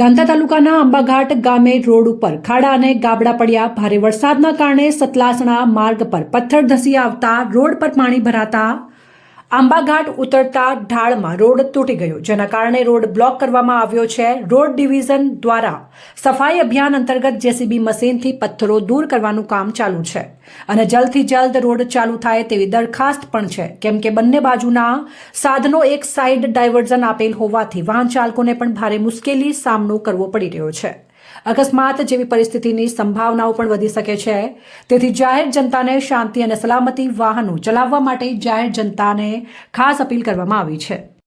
દાંતા તાલુકાના અંબાઘાટ ગામે રોડ ઉપર ખાડા અને ગાબડા પડ્યા. ભારે વરસાદના કારણે સતલાસણા માર્ગ પર પથ્થર ધસી આવતા રોડ પર પાણી ભરાતા આંબાઘાટ ઉતરતા ઢાળમાં રોડ તૂટી ગયો, જેના કારણે રોડ બ્લોક કરવામાં આવ્યો છે. રોડ ડિવિઝન દ્વારા સફાઈ અભિયાન અંતર્ગત જેસીબી મશીનથી પથ્થરો દૂર કરવાનું કામ ચાલુ છે અને જલ્દથી જલ્દ રોડ ચાલુ થાય તેવી દરખાસ્ત પણ છે. કેમ કે બંને બાજુના સાધનો એક સાઈડ ડાયવર્ઝન આપેલ હોવાથી વાહન ચાલકોને પણ ભારે મુશ્કેલી સામનો કરવો પડી રહ્યો છે. અકસ્માત જેવી પરિસ્થિતિની સંભાવનાઓ પણ વધી શકે છે. તેથી જાહેર જનતાને શાંતિ અને સલામતી વાહનો ચલાવવા માટે જાહેર જનતાને ખાસ અપીલ કરવામાં આવી છે.